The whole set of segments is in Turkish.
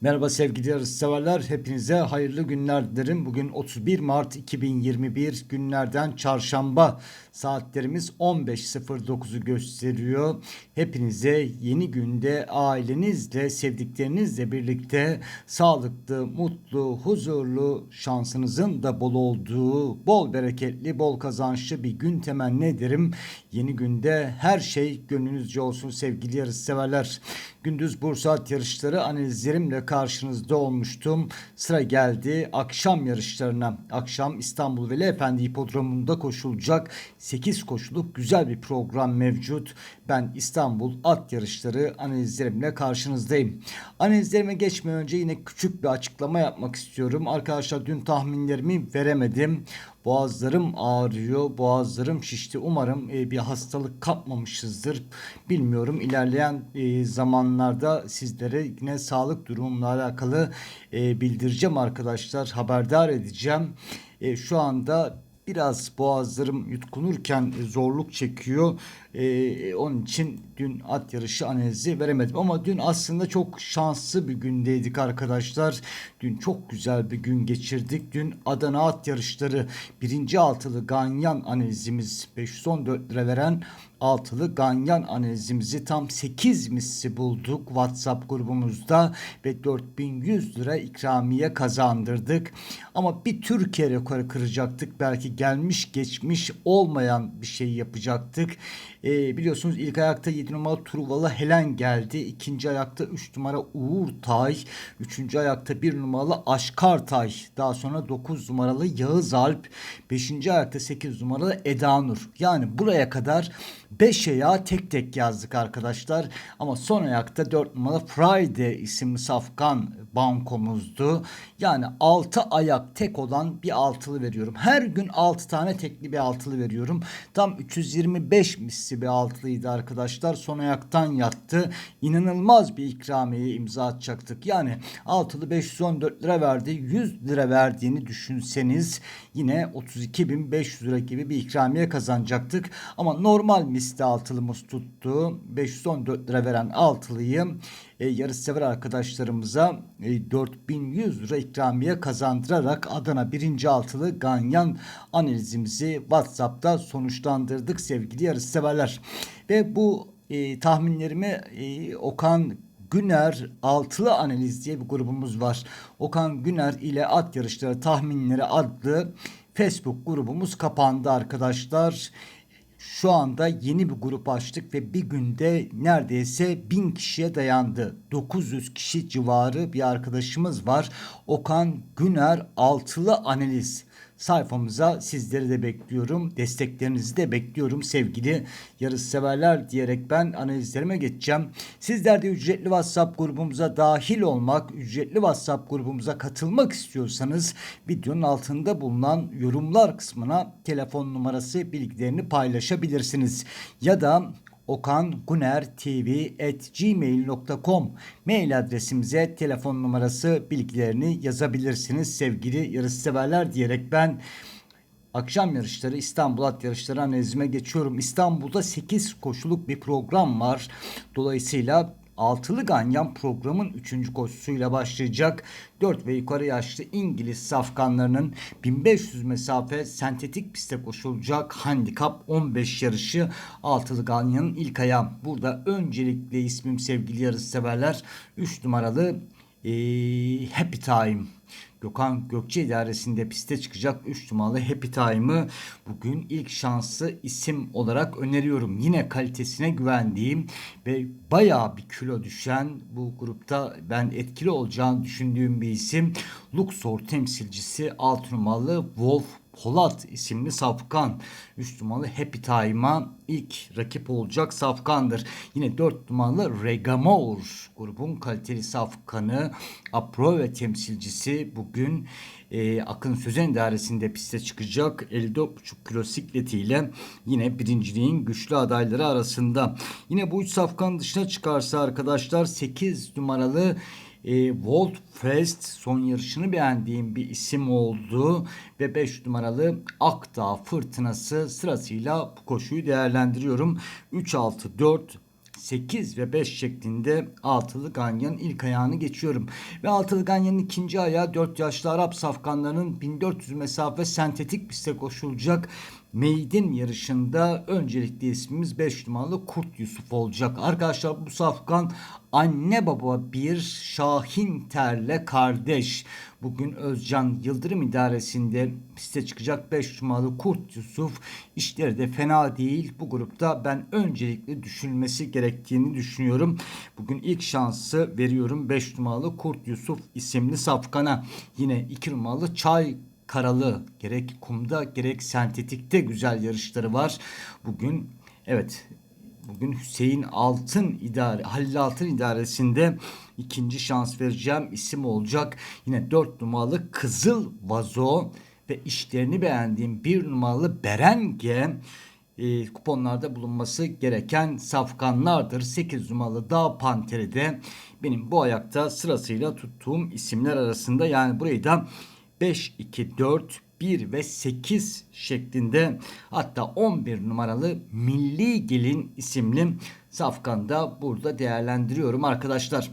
Merhaba sevgili yarışseverler. Hepinize hayırlı günler dilerim. Bugün 31 Mart 2021 günlerden çarşamba. Saatlerimiz 15.09'u gösteriyor. Hepinize yeni günde ailenizle, sevdiklerinizle birlikte sağlıklı, mutlu, huzurlu, şansınızın da bol olduğu, bol bereketli, bol kazançlı bir gün temenni ederim. Yeni günde her şey gönlünüzce olsun sevgili yarışseverler. Gündüz Bursa yarışları analizlerimle karşınızda olmuştum. Sıra geldi akşam yarışlarına. Akşam İstanbul Veli Efendi Hipodromu'nda koşulacak 8 koşuluk güzel bir program mevcut. Ben İstanbul at yarışları analizlerimle karşınızdayım. Analizlerime geçmeden önce yine küçük bir açıklama yapmak istiyorum. Arkadaşlar dün tahminlerimi veremedim. Boğazlarım ağrıyor, boğazlarım şişti. Umarım e, bir hastalık kapmamışızdır. Bilmiyorum ilerleyen e, zamanlarda sizlere yine sağlık durumumla alakalı e, bildireceğim arkadaşlar. Haberdar edeceğim. E, şu anda biraz boğazlarım yutkunurken zorluk çekiyor. Ee, onun için dün at yarışı analizi veremedim. Ama dün aslında çok şanslı bir gündeydik arkadaşlar. Dün çok güzel bir gün geçirdik. Dün Adana at yarışları birinci altılı ganyan analizimiz 514 lira veren altılı ganyan analizimizi tam 8 misli bulduk WhatsApp grubumuzda ve 4100 lira ikramiye kazandırdık. Ama bir Türkiye rekoru kıracaktık. Belki gelmiş geçmiş olmayan bir şey yapacaktık. Ee, biliyorsunuz ilk ayakta 7 numara Truvalı Helen geldi. İkinci ayakta 3 numara Uğur Tay. Üçüncü ayakta 1 numaralı Aşkar Tay. Daha sonra 9 numaralı Yağız Alp. Beşinci ayakta 8 numaralı Eda Nur. Yani buraya kadar 5 ayağı tek tek yazdık arkadaşlar. Ama son ayakta 4 numaralı Friday isimli safkan bankomuzdu. Yani 6 ayak tek olan bir altılı veriyorum. Her gün 6 tane tekli bir altılı veriyorum. Tam 325 misli bir altılıydı arkadaşlar. Son ayaktan yattı. İnanılmaz bir ikramiye imza atacaktık. Yani altılı 514 lira verdi. 100 lira verdiğini düşünseniz yine 32.500 lira gibi bir ikramiye kazanacaktık. Ama normal misli altılımız tuttu. 514 lira veren altılıyı e, yarışsever arkadaşlarımıza e, 4100 lira ikramiye kazandırarak Adana 1. altılı ganyan analizimizi WhatsApp'ta sonuçlandırdık sevgili yarışseverler. Ve bu e, tahminlerimi e, Okan Güner Altılı Analiz diye bir grubumuz var. Okan Güner ile at yarışları tahminleri adlı Facebook grubumuz kapandı arkadaşlar. Şu anda yeni bir grup açtık ve bir günde neredeyse 1000 kişiye dayandı. 900 kişi civarı bir arkadaşımız var. Okan Güner Altılı Analiz sayfamıza sizleri de bekliyorum. Desteklerinizi de bekliyorum sevgili yarışseverler diyerek ben analizlerime geçeceğim. Sizler de ücretli WhatsApp grubumuza dahil olmak, ücretli WhatsApp grubumuza katılmak istiyorsanız videonun altında bulunan yorumlar kısmına telefon numarası bilgilerini paylaşabilirsiniz. Ya da okanguner.tv@gmail.com mail adresimize telefon numarası bilgilerini yazabilirsiniz sevgili yarışseverler diyerek ben Akşam yarışları İstanbul at yarışları analizime geçiyorum. İstanbul'da 8 koşuluk bir program var. Dolayısıyla Altılı Ganyan programın 3. koşusuyla başlayacak. 4 ve yukarı yaşlı İngiliz safkanlarının 1500 mesafe sentetik pistte koşulacak handikap 15 yarışı Altılı Ganyan'ın ilk ayağı. Burada öncelikle ismim sevgili yarış severler 3 numaralı ee, Happy Time Gökhan Gökçe idaresinde piste çıkacak 3 numaralı Happy Time'ı bugün ilk şanslı isim olarak öneriyorum. Yine kalitesine güvendiğim ve bayağı bir kilo düşen bu grupta ben etkili olacağını düşündüğüm bir isim. Luxor temsilcisi 6 numaralı Wolf Polat isimli safkan 3 numaralı Happy Time'a ilk rakip olacak safkandır. Yine 4 numaralı Regamor grubun kaliteli safkanı Aprove temsilcisi bugün e, Akın Sözen idaresinde piste çıkacak 54,5 kilo sikletiyle yine birinciliğin güçlü adayları arasında. Yine bu üç safkan dışına çıkarsa arkadaşlar 8 numaralı e, Volt Fest son yarışını beğendiğim bir isim oldu ve 5 numaralı Akdağ Fırtınası sırasıyla bu koşuyu değerlendiriyorum. 3 6 4 8 ve 5 şeklinde altılı ganyanın ilk ayağını geçiyorum. Ve altılı ganyanın ikinci ayağı 4 yaşlı Arap safkanlarının 1400 mesafe sentetik piste koşulacak Meydin yarışında öncelikli ismimiz 5 numaralı Kurt Yusuf olacak. Arkadaşlar bu safkan anne baba bir Şahin Terle kardeş. Bugün Özcan Yıldırım idaresinde piste çıkacak 5 numaralı Kurt Yusuf. İşleri de fena değil. Bu grupta ben öncelikli düşünülmesi gerektiğini düşünüyorum. Bugün ilk şansı veriyorum 5 numaralı Kurt Yusuf isimli safkana. Yine 2 numaralı Çay karalı gerek kumda gerek sentetikte güzel yarışları var. Bugün evet bugün Hüseyin Altın idare Halil Altın idaresinde ikinci şans vereceğim isim olacak. Yine 4 numaralı Kızıl Vazo ve işlerini beğendiğim bir numaralı Berenge e, kuponlarda bulunması gereken safkanlardır. 8 numaralı Dağ Panteri de benim bu ayakta sırasıyla tuttuğum isimler arasında. Yani burayı da 5, 2, 4, 1 ve 8 şeklinde hatta 11 numaralı Milli Gelin isimli safkanda burada değerlendiriyorum arkadaşlar.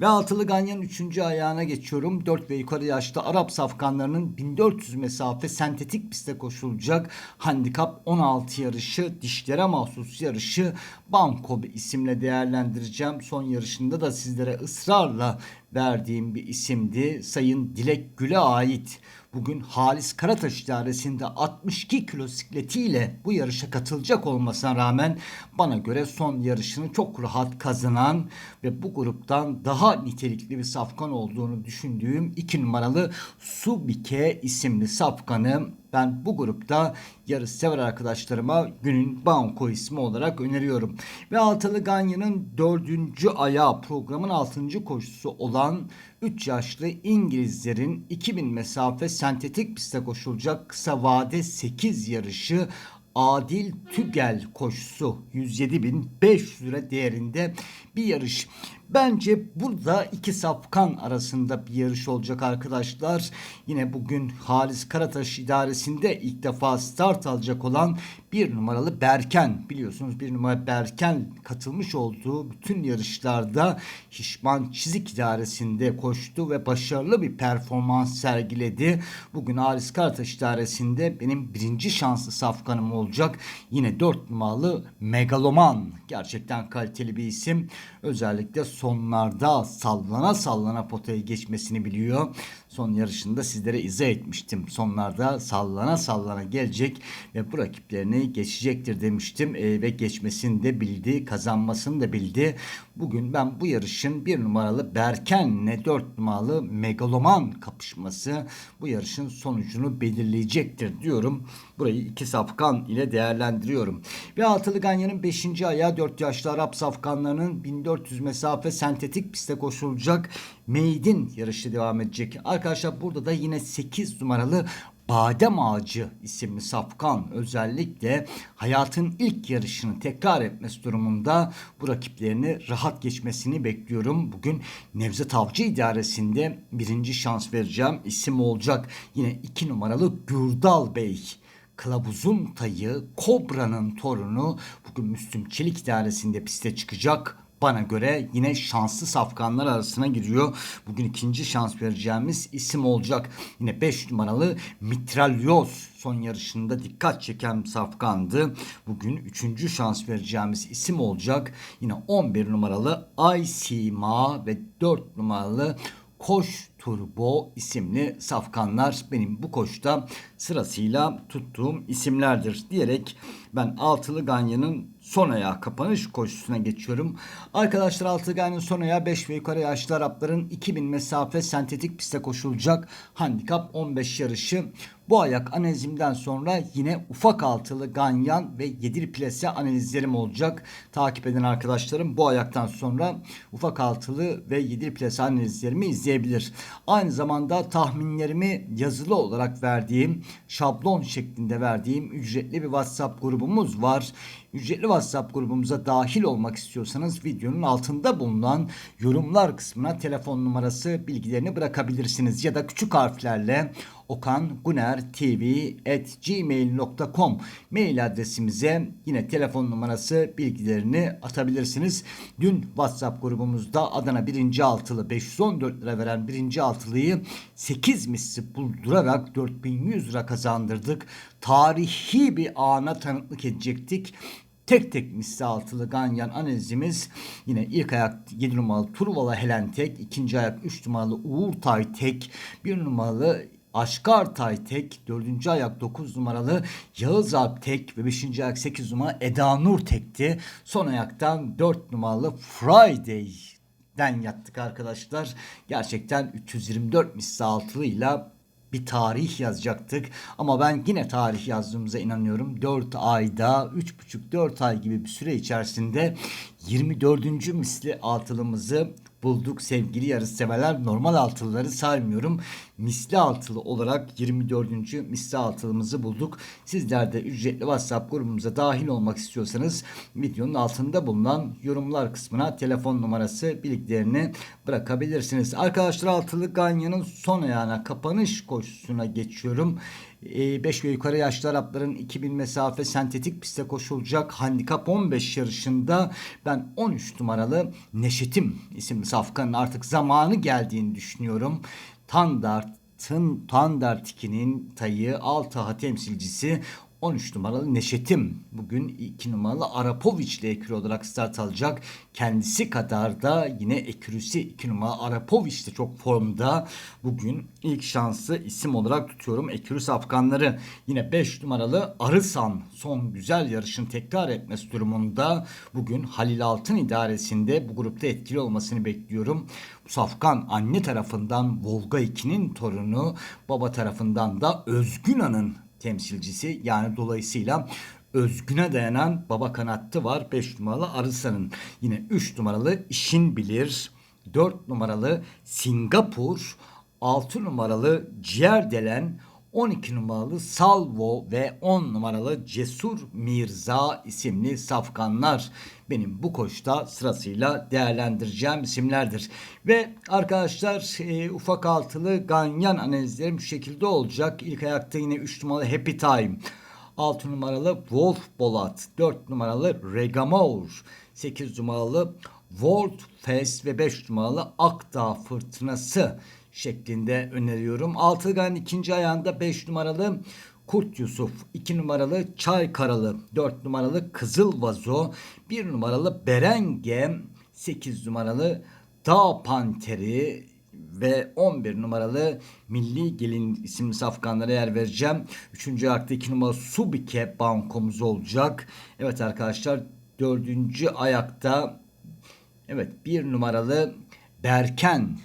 Ve altılı ganyanın 3. ayağına geçiyorum. 4 ve yukarı yaşta Arap safkanlarının 1400 mesafe sentetik piste koşulacak handikap 16 yarışı, dişlere mahsus yarışı Banko isimle değerlendireceğim. Son yarışında da sizlere ısrarla verdiğim bir isimdi. Sayın Dilek Gül'e ait. Bugün Halis Karataş idaresinde 62 kilo sikletiyle bu yarışa katılacak olmasına rağmen bana göre son yarışını çok rahat kazanan ve bu gruptan daha nitelikli bir safkan olduğunu düşündüğüm 2 numaralı Subike isimli safkanı ben bu grupta yarış sever arkadaşlarıma günün banko ismi olarak öneriyorum. Ve Altılı Ganya'nın dördüncü ayağı programın altıncı koşusu olan 3 yaşlı İngilizlerin 2000 mesafe sentetik piste koşulacak kısa vade 8 yarışı Adil Tügel koşusu 107.500 lira değerinde bir yarış. Bence burada iki safkan arasında bir yarış olacak arkadaşlar. Yine bugün Halis Karataş idaresinde ilk defa start alacak olan bir numaralı Berken. Biliyorsunuz bir numara Berken katılmış olduğu bütün yarışlarda Hişman Çizik idaresinde koştu ve başarılı bir performans sergiledi. Bugün Halis Karataş idaresinde benim birinci şanslı safkanım olacak. Yine dört numaralı Megaloman. Gerçekten kaliteli bir isim. Özellikle sonlarda sallana sallana potaya geçmesini biliyor. Son yarışında sizlere izah etmiştim. Sonlarda sallana sallana gelecek ve bu rakiplerini geçecektir demiştim. E, ve geçmesini de bildi, kazanmasını da bildi. Bugün ben bu yarışın bir numaralı Berken'le dört numaralı Megaloman kapışması bu yarışın sonucunu belirleyecektir diyorum. Burayı iki safkan ile değerlendiriyorum. Ve altılı ganyanın 5. ayağı 4 yaşlı Arap safkanlarının 1400 mesafe sentetik piste koşulacak Meydin yarışı devam edecek. Arkadaşlar burada da yine 8 numaralı Badem Ağacı isimli safkan özellikle hayatın ilk yarışını tekrar etmesi durumunda bu rakiplerini rahat geçmesini bekliyorum. Bugün Nevzat Avcı idaresinde birinci şans vereceğim isim olacak. Yine iki numaralı Gürdal Bey. Kılavuzun tayı, Kobra'nın torunu bugün Müslüm Çelik idaresinde piste çıkacak bana göre yine şanslı safkanlar arasına giriyor. Bugün ikinci şans vereceğimiz isim olacak. Yine 5 numaralı Mitralyoz son yarışında dikkat çeken safkandı. Bugün üçüncü şans vereceğimiz isim olacak. Yine 11 numaralı Ay Sima ve 4 numaralı Koş Turbo isimli safkanlar benim bu koşta sırasıyla tuttuğum isimlerdir diyerek ben Altılı Ganyan'ın son ayağı kapanış koşusuna geçiyorum. Arkadaşlar Altılı Ganyan'ın son ayağı 5 ve yukarı yaşlı Arapların 2000 mesafe sentetik piste koşulacak handikap 15 yarışı. Bu ayak analizimden sonra yine ufak altılı ganyan ve yedir plase analizlerim olacak. Takip eden arkadaşlarım bu ayaktan sonra ufak altılı ve yedir plase analizlerimi izleyebilir. Aynı zamanda tahminlerimi yazılı olarak verdiğim, şablon şeklinde verdiğim ücretli bir WhatsApp grubumuz var. Ücretli WhatsApp grubumuza dahil olmak istiyorsanız videonun altında bulunan yorumlar kısmına telefon numarası bilgilerini bırakabilirsiniz. Ya da küçük harflerle okanguner.tv@gmail.com mail adresimize yine telefon numarası bilgilerini atabilirsiniz. Dün WhatsApp grubumuzda Adana 1. altılı 514 lira veren 1. altılıyı 8 misli buldurarak 4100 lira kazandırdık. Tarihi bir ana tanıklık edecektik. Tek tek misli altılı ganyan analizimiz yine ilk ayak 7 numaralı Turvala Helen Tek, ikinci ayak 3 numaralı Uğur Tay Tek, 1 numaralı Aşkar Tay Tek, 4. ayak 9 numaralı Yağız Alp Tek ve 5. ayak 8 numara Eda Nur Tek'ti. Son ayaktan 4 numaralı Friday den yattık arkadaşlar. Gerçekten 324 misli altılıyla bir tarih yazacaktık. Ama ben yine tarih yazdığımıza inanıyorum. 4 ayda 3,5-4 ay gibi bir süre içerisinde 24. misli altılımızı bulduk sevgili yarışseverler. Normal altılıları saymıyorum. Misli altılı olarak 24. misli altılımızı bulduk. Sizler de ücretli WhatsApp grubumuza dahil olmak istiyorsanız videonun altında bulunan yorumlar kısmına telefon numarası bilgilerini bırakabilirsiniz. Arkadaşlar altılı Ganya'nın son ayağına kapanış koşusuna geçiyorum. 5 ve yukarı yaşlı Arapların 2000 mesafe sentetik pistte koşulacak handikap 15 yarışında ben 13 numaralı Neşetim isimli safkanın artık zamanı geldiğini düşünüyorum. Tandart'ın Tandartik'inin tayı Altaha temsilcisi 13 numaralı Neşetim bugün 2 numaralı Arapoviç ile ekürü olarak start alacak. Kendisi kadar da yine ekürüsü 2 numaralı Arapoviç de çok formda. Bugün ilk şansı isim olarak tutuyorum. Ekürüs Afganları yine 5 numaralı Arısan son güzel yarışın tekrar etmesi durumunda. Bugün Halil Altın idaresinde bu grupta etkili olmasını bekliyorum. Bu Safkan anne tarafından Volga 2'nin torunu baba tarafından da Özgünan'ın temsilcisi yani dolayısıyla özgüne dayanan baba kanattı var 5 numaralı Arısan'ın. Yine 3 numaralı İşin Bilir, 4 numaralı Singapur, 6 numaralı Ciğer Delen, 12 numaralı Salvo ve 10 numaralı Cesur Mirza isimli safkanlar benim bu koşta sırasıyla değerlendireceğim isimlerdir. Ve arkadaşlar e, ufak altılı ganyan analizlerim şu şekilde olacak. İlk ayakta yine 3 numaralı Happy Time. 6 numaralı Wolf Bolat, 4 numaralı Regamour, 8 numaralı World Fest ve 5 numaralı Akdağ Fırtınası şeklinde öneriyorum. Altıgan ikinci ayağında 5 numaralı Kurt Yusuf, 2 numaralı Çay Karalı, 4 numaralı Kızıl Vazo, 1 numaralı Berenge, 8 numaralı Dağ Panteri ve 11 numaralı Milli Gelin isimli safkanlara yer vereceğim. 3. ayakta 2 numaralı Subike bankomuz olacak. Evet arkadaşlar 4. ayakta evet 1 numaralı Berken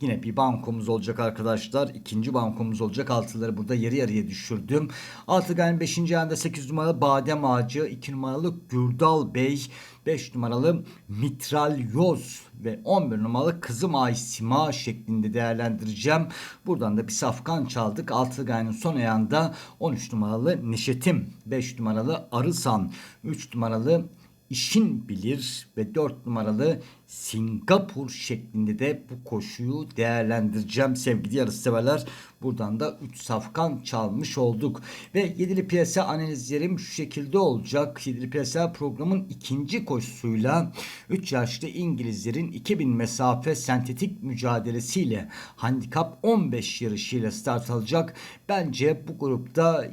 Yine bir bankomuz olacak arkadaşlar. İkinci bankomuz olacak. Altıları burada yarı yarıya düşürdüm. Altıgan 5. ayında 8 numaralı Badem Ağacı. 2 numaralı Gürdal Bey. 5 numaralı Mitral Yoz ve 11 numaralı Kızım Ay Sima şeklinde değerlendireceğim. Buradan da bir safkan çaldık. Altıgan'ın son ayağında 13 numaralı Neşetim, 5 numaralı Arısan, 3 numaralı işin bilir ve 4 numaralı Singapur şeklinde de bu koşuyu değerlendireceğim sevgili yarışseverler. Buradan da 3 safkan çalmış olduk. Ve yedili piyasa analizlerim şu şekilde olacak. Yedili piyasa programın ikinci koşusuyla 3 yaşlı İngilizlerin 2000 mesafe sentetik mücadelesiyle handikap 15 yarışıyla start alacak. Bence bu grupta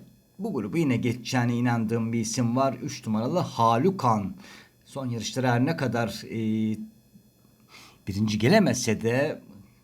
bu grubu yine geçeceğine inandığım bir isim var. 3 numaralı Halukan. Son yarışları her ne kadar e, birinci gelemese de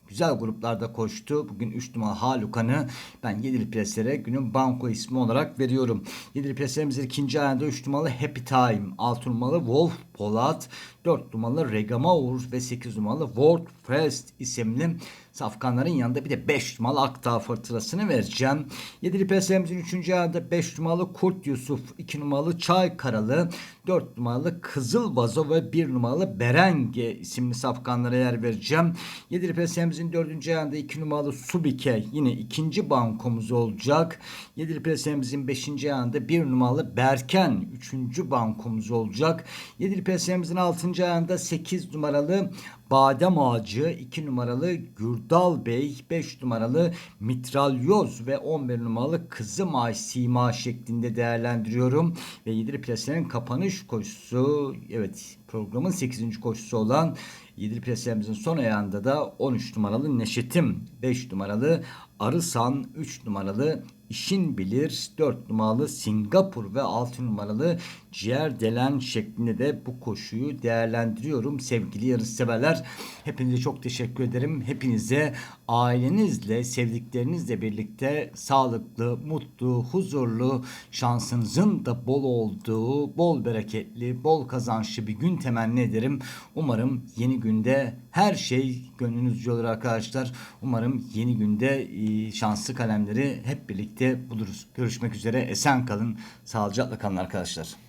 güzel gruplarda koştu. Bugün 3 numaralı Halukan'ı ben Yedili Preslere günün banko ismi olarak veriyorum. Yedili Preslerimizin ikinci ayında 3 numaralı Happy Time, 6 numaralı Wolf Polat, 4 numaralı Regamaur ve 8 numaralı World Fest isimli safkanların yanında bir de 5 numaralı Akdağ Fırtınası'nı vereceğim. 7'li pesemizin 3. ayında 5 numaralı Kurt Yusuf, 2 numaralı Çay Karalı, 4 numaralı Kızıl Vazo ve 1 numaralı Berenge isimli safkanlara yer vereceğim. 7'li pesemizin 4. ayında 2 numaralı Subike yine ikinci bankomuz olacak. 7'li pesemizin 5. ayında 1 numaralı Berken 3. bankomuz olacak. 7'li pesemizin 6. ayında 8 numaralı Badem Ağacı, 2 numaralı Gürdal Bey, 5 numaralı Mitralyoz ve 11 numaralı Kızımay Sima şeklinde değerlendiriyorum. Ve 7 plaselerin kapanış koşusu, evet programın 8. koşusu olan 7 plaselerimizin son ayağında da 13 numaralı Neşetim, 5 numaralı Arısan, 3 numaralı İşin Bilir, 4 numaralı Singapur ve 6 numaralı Ciğer Delen şeklinde de bu koşuyu değerlendiriyorum. Sevgili yarışseverler hepinize çok teşekkür ederim. Hepinize ailenizle, sevdiklerinizle birlikte sağlıklı, mutlu, huzurlu, şansınızın da bol olduğu, bol bereketli, bol kazançlı bir gün temenni ederim. Umarım yeni günde her şey gönlünüzce olur arkadaşlar. Umarım yeni günde e, şanslı kalemleri hep birlikte buluruz. Görüşmek üzere. Esen kalın. Sağlıcakla kalın arkadaşlar.